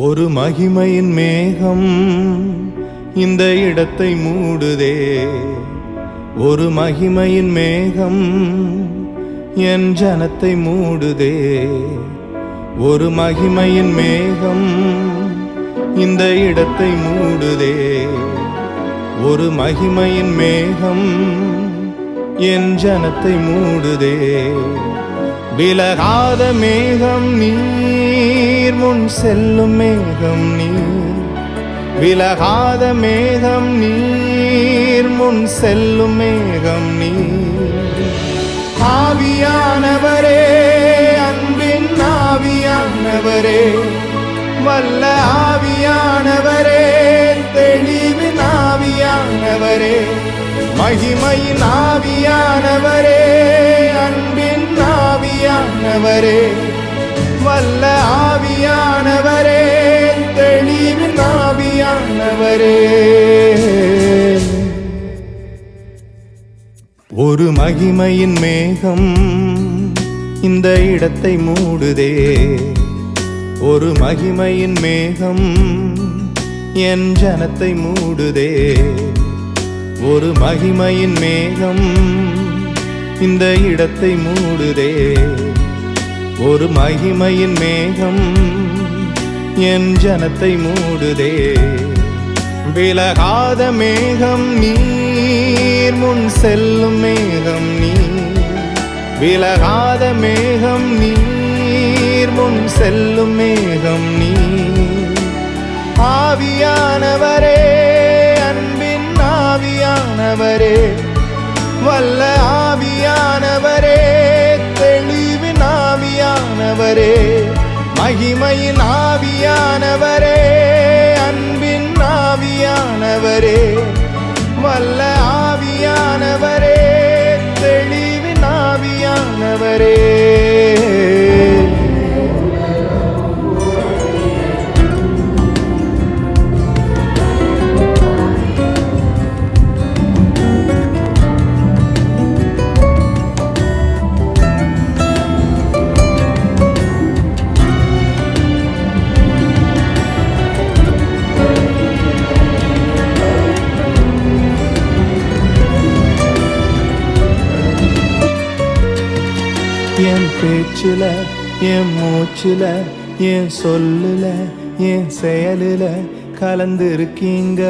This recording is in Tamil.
ஒரு மகிமையின் மேகம் இந்த இடத்தை மூடுதே. ஒரு மகிமையின் மேகம் என் ஜனத்தை மூடுதே. ஒரு மகிமையின் மேகம் இந்த இடத்தை மூடுதே. ஒரு மகிமையின் மேகம் என் ஜனத்தை மூடுதே. விலகாத மேகம் நீ நீர் முன் செல்லும் மேகம் நீர். விலகாத மேகம் நீர் முன் செல்லும் மேகம் நீர். ஆவியானவரே அன்பின் ஆவியானவரே வல்ல ஆவியானவரே தெளிவின் ஆவியானவரே மகிமையின் ஆவியானவரே அன்பின் ஆவியானவரே. வல்ல ஆவியானவரே தெளிவின் ஆவியானவரே. ஒரு மகிமையின் மேகம் இந்த இடத்தை மூடுதே. ஒரு மகிமையின் மேகம் என் ஜனத்தை மூடுதே. ஒரு மகிமையின் மேகம் இந்த இடத்தை மூடுதே. ஒரு மகிமையின் மேகம் என் ஜனத்தை மூடுதே. விலகாத மேகம் நீர் முன் செல்லும் மேகம் நீ விலகாத மேகம் நீர் முன் செல்லும் மேகம் நீ ஆவியானவரே அன்பின் ஆவியானவரே வல்ல ஆவியானவரே ஆவியானவரே மகிமையின் ஆவியானவரே அன்பின் ஆவியானவரே வல்ல ஆவியானவரே தெளிவின் ஆவியானவரே. என் பேச்சில் என் மூச்சில் என் சொல்லில் என் செயலில் கலந்திருக்கீங்க.